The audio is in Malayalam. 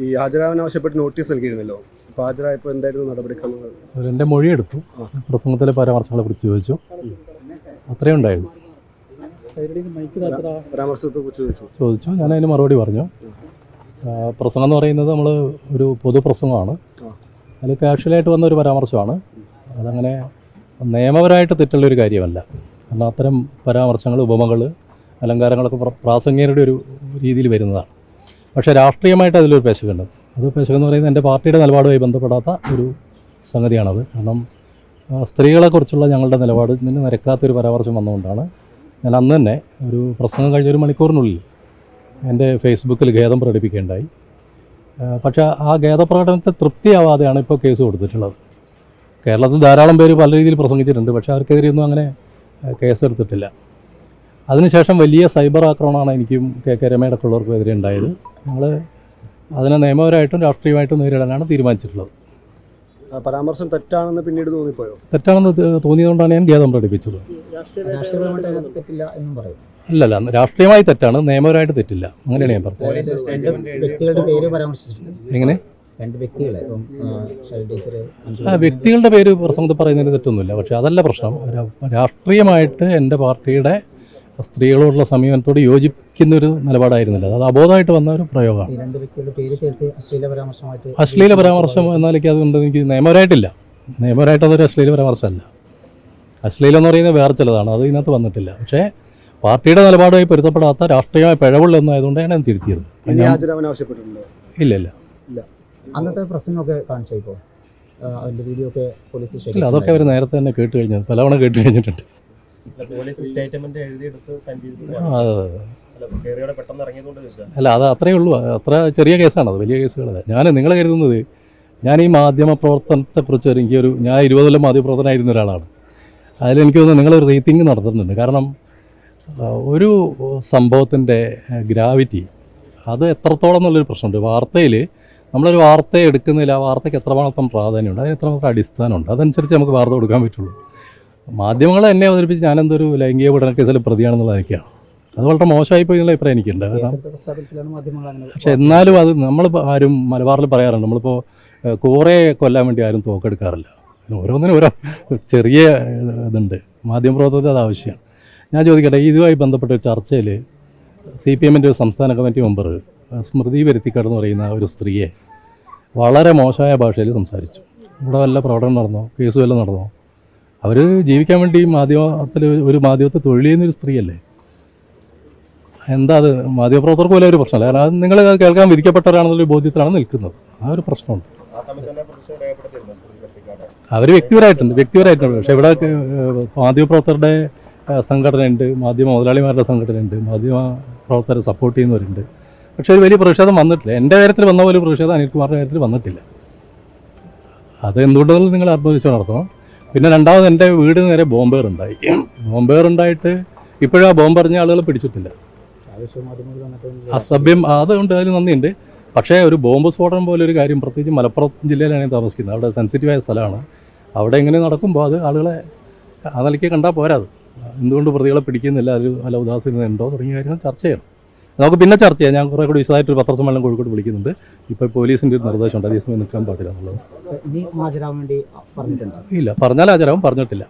ഈ ഹാജരാവാൻ ആവശ്യപ്പെട്ട് നോട്ടീസ് നൽകിയിരുന്നല്ലോ. അപ്പോൾ ഹാജരായപ്പോൾ എന്തായിരുന്നു നടപടിക്രമങ്ങൾ? എന്റെ മൊഴിയെടുത്തു. പ്രസംഗത്തിലെ പരാമർശങ്ങളെ കുറിച്ച് ചോദിച്ചു അത്രയും ഉണ്ടായിരുന്നു പരാമർശത്തെ കുറിച്ച് ചോദിച്ചു. ചോദിച്ചു. ഞാൻ അതിന് മറുപടി പറഞ്ഞു. പ്രസംഗം എന്ന് പറയുന്നത് നമ്മൾ ഒരു പൊതുപ്രസംഗമാണ്. അതിൽ കാഷ്വലായിട്ട് വന്ന ഒരു പരാമർശമാണ്. അതങ്ങനെ നിയമപരമായിട്ട് തെറ്റുള്ളൊരു കാര്യമല്ല. കാരണം അത്തരം പരാമർശങ്ങൾ ഉപമകൾ അലങ്കാരങ്ങളൊക്കെ പ്ര- പ്രാസംഗികരുടെ ഒരു രീതിയിൽ വരുന്നതാണ്. പക്ഷേ രാഷ്ട്രീയമായിട്ട് അതിലൊരു പേശകുണ്ട്. അത് പേശകെന്ന് പറയുന്നത് എന്റെ പാർട്ടിയുടെ നിലപാടുമായി ബന്ധപ്പെടാത്ത ഒരു സംഗതിയാണത്. കാരണം സ്ത്രീകളെക്കുറിച്ചുള്ള ഞങ്ങളുടെ നിലപാട് നിന്ന് നിരക്കാത്തൊരു പരാമർശം വന്നുകൊണ്ടാണ് ഞാൻ അന്ന് തന്നെ ഒരു പ്രസംഗം കഴിഞ്ഞ ഒരു മണിക്കൂറിനുള്ളിൽ എന്റെ ഫേസ്ബുക്കിൽ ഖേദം പ്രകടിപ്പിക്കേണ്ടായി പക്ഷേ ആ ഖേദപ്രകടനത്തെ തൃപ്തിയാവാതെയാണ് ഇപ്പോൾ കേസ് കൊടുത്തിട്ടുള്ളത്. കേരളത്തിൽ ധാരാളം പേര് പല രീതിയിൽ പ്രസംഗിച്ചിട്ടുണ്ട് പക്ഷേ അവർക്കെതിരെയൊന്നും അങ്ങനെ കേസെടുത്തിട്ടില്ല. അതിനുശേഷം വലിയ സൈബർ ആക്രമണമാണ് എനിക്കും കെ കെ രമയടക്കമുള്ളവർക്കും എതിരെ ഉണ്ടായത്. ഞങ്ങൾ അതിനെ നിയമപരമായിട്ടും രാഷ്ട്രീയമായിട്ടും നേരിടാനാണ് തീരുമാനിച്ചിട്ടുള്ളത്. ആ പരാമർശം തെറ്റാണെന്ന് പിന്നീട് തോന്നിപ്പോയോ? തെറ്റാണെന്ന് തോന്നിയതുകൊണ്ടാണ് ഞാൻ ഗേതം പ്രകടിപ്പിച്ചത്. അല്ലല്ല രാഷ്ട്രീയമായി തെറ്റാണ് നിയമപരമായിട്ട് തെറ്റില്ല. അങ്ങനെയാണ് ഞാൻ പറഞ്ഞത്. എങ്ങനെ? വ്യക്തികളുടെ പേര് പ്രസംഗത്തിൽ പറയുന്നതിന് തെറ്റൊന്നുമില്ല. പക്ഷേ അതല്ല പ്രശ്നം. രാഷ്ട്രീയമായിട്ട് എന്റെ പാർട്ടിയുടെ സ്ത്രീകളോടുള്ള സമീപനത്തോട് യോജിക്കുന്ന ഒരു നിലപാടായിരുന്നില്ല. അത് അബോധമായിട്ട് വന്ന ഒരു പ്രയോഗമാണ്. ഈ രണ്ട് വ്യക്തികളുടെ പേര് ചേർത്ത് അശ്ലീല പരാമർശം എന്നാലേക്ക് അതുകൊണ്ട് എനിക്ക് നിയമപരമായിട്ടില്ല. നിയമപരമായിട്ട് അതൊരു അശ്ലീല പരാമർശമല്ല. അശ്ലീലം എന്ന് പറയുന്നത് വേറെ ചിലതാണ്. അത് ഇതിനകത്ത് വന്നിട്ടില്ല. പക്ഷേ പാർട്ടിയുടെ നിലപാടുമായി പൊരുത്തപ്പെടാത്ത രാഷ്ട്രീയമായ ഞാൻ തിരുത്തിയത്. അത് ഇനി ഞാൻ ആവശ്യപ്പെട്ടിട്ടുണ്ടോ? ഇല്ല ഇല്ല. അന്നത്തെ പ്രസംഗമൊക്കെ കാണിച്ചോ ഇപ്പോൾ? അതിന്റെ വീഡിയോ ഒക്കെ പോലീസ് ഇല്ല അതൊക്കെ അവർ നേരത്തെ തന്നെ കേട്ട് കഴിഞ്ഞു പലവണ കേട്ട് കഴിഞ്ഞിട്ടുണ്ട്. അല്ല അത് അത്രയേ ഉള്ളൂ. അത്ര ചെറിയ കേസാണ് അത് വലിയ കേസുകളല്ല. ഞാൻ നിങ്ങൾ കരുതുന്നത് ഞാൻ ഈ മാധ്യമ പ്രവർത്തനത്തെക്കുറിച്ച് എനിക്കൊരു ഞാൻ ഇരുപത് കൊല്ലം മാധ്യമപ്രവർത്തനമായിരുന്ന ഒരാളാണ്. അതിലെനിക്ക് തോന്നുന്നു നിങ്ങളൊരു റീത്തിങ് നടത്തുന്നുണ്ട്. കാരണം ഒരു സംഭവത്തിന്റെ ഗ്രാവിറ്റി അത് എത്രത്തോളം എന്നുള്ളൊരു പ്രശ്നമുണ്ട്. വാർത്തയിൽ നമ്മളൊരു വാർത്ത എടുക്കുന്നില്ല ആ വാർത്തയ്ക്ക് എത്രമാത്രം പ്രാധാന്യമുണ്ട് അതിന് എത്രമാത്രം അടിസ്ഥാനമുണ്ട് അതനുസരിച്ച് നമുക്ക് വാർത്ത കൊടുക്കാൻ പറ്റുള്ളൂ. മാധ്യമങ്ങൾ എന്നെ അവതരിപ്പിച്ച് ഞാനെന്തൊരു ലൈംഗിക പഠന കേസിൽ പ്രതിയാണെന്നുള്ളതൊക്കെയാണ്. അത് വളരെ മോശമായി പോയി എന്നുള്ള അഭിപ്രായം എനിക്കുണ്ട്. പക്ഷെ എന്നാലും അത് നമ്മൾ ആരും മലബാറിൽ പറയാറുണ്ട്. നമ്മളിപ്പോൾ കുറേ കൊല്ലാൻ വേണ്ടി ആരും തോക്കെടുക്കാറില്ല. ഓരോന്നിനും ഓരോ ചെറിയ ഇതുണ്ട്. മാധ്യമപ്രവർത്തനത്തിൽ അത് ആവശ്യമാണ്. ഞാൻ ചോദിക്കട്ടെ ഇതുമായി ബന്ധപ്പെട്ട ഒരു ചർച്ചയിൽ സി പി എമ്മിന്റെ ഒരു സംസ്ഥാന കമ്മിറ്റി മെമ്പർ സ്മൃതി വരുത്തിക്കാട് എന്ന് പറയുന്ന ഒരു സ്ത്രീയെ വളരെ മോശമായ ഭാഷയിൽ സംസാരിച്ചു. ഇവിടെ വല്ല പ്രകടനം നടന്നോ? കേസ് വല്ലതും നടന്നോ? അവർ ജീവിക്കാൻ വേണ്ടി മാധ്യമത്തിൽ ഒരു മാധ്യമത്തെ തൊഴിൽ ചെയ്യുന്ന ഒരു സ്ത്രീയല്ലേ? എന്താ അത്? മാധ്യമപ്രവർത്തകർക്ക് പോലെ ഒരു പ്രശ്നമല്ല. കാരണം അത് നിങ്ങൾ കേൾക്കാൻ വിധിക്കപ്പെട്ടവരാണെന്നുള്ള ബോധ്യത്തിലാണ് നിൽക്കുന്നത്. ആ ഒരു പ്രശ്നമുണ്ട്. അവർ വ്യക്തിപരമായിട്ടുണ്ട് വ്യക്തിപരമായിട്ടുണ്ട്. പക്ഷേ ഇവിടെ മാധ്യമപ്രവർത്തകരുടെ സംഘടനയുണ്ട് മാധ്യമ മുതലാളിമാരുടെ സംഘടനയുണ്ട് മാധ്യമ പ്രവർത്തകരെ സപ്പോർട്ട് ചെയ്യുന്നവരുണ്ട്. പക്ഷേ ഒരു വലിയ പ്രതിഷേധം വന്നിട്ടില്ല. എന്റെ കാര്യത്തിൽ വന്ന പോലെ പ്രതിഷേധം അനിൽകുമാറിന്റെ കാര്യത്തിൽ വന്നിട്ടില്ല. അത് എന്തുകൊണ്ടെങ്കിലും നിങ്ങൾ ആത്മവിശ്വാസം നടത്തണം. പിന്നെ രണ്ടാമത് എന്റെ വീടിന് നേരെ ബോംബേർ ഉണ്ടായി ബോംബേർ ഉണ്ടായിട്ട് ഇപ്പോഴും ആ ബോംബെറിഞ്ഞ ആളുകൾ പിടിച്ചിട്ടില്ല. അസഭ്യം അതുകൊണ്ട് അതിൽ നന്ദിയുണ്ട്. പക്ഷേ ഒരു ബോംബ് സ്ഫോടനം പോലെ ഒരു കാര്യം പ്രത്യേകിച്ച് മലപ്പുറം ജില്ലയിലാണ് താമസിക്കുന്നത്. അവിടെ സെൻസിറ്റീവായ സ്ഥലമാണ്. അവിടെ ഇങ്ങനെ നടക്കുമ്പോൾ അത് ആളുകളെ ആ നിലയ്ക്ക് കണ്ടാൽ പോരാത്. എന്തുകൊണ്ട് പ്രതികളെ പിടിക്കുന്നില്ല? അതിൽ വല്ല ഉദാസീനത ഉണ്ടോ തുടങ്ങിയ കാര്യങ്ങൾ ചർച്ച ചെയ്യണം. നമുക്ക് പിന്നെ ചർച്ച ചെയ്യാം. ഞാൻ കുറേ കൂടി വിശദമായിട്ട് ഒരു പത്രസമ്മേളനം കോഴിക്കോട് വിളിക്കുന്നുണ്ട്. ഇപ്പോൾ പോലീസിന്റെ ഒരു നിർദ്ദേശമുണ്ട്. ഉണ്ട് അതേസമയം നിൽക്കാൻ പാടില്ല എന്നുള്ളത്. ഇല്ല പറഞ്ഞാൽ ആചാരവും പറഞ്ഞിട്ടില്ല.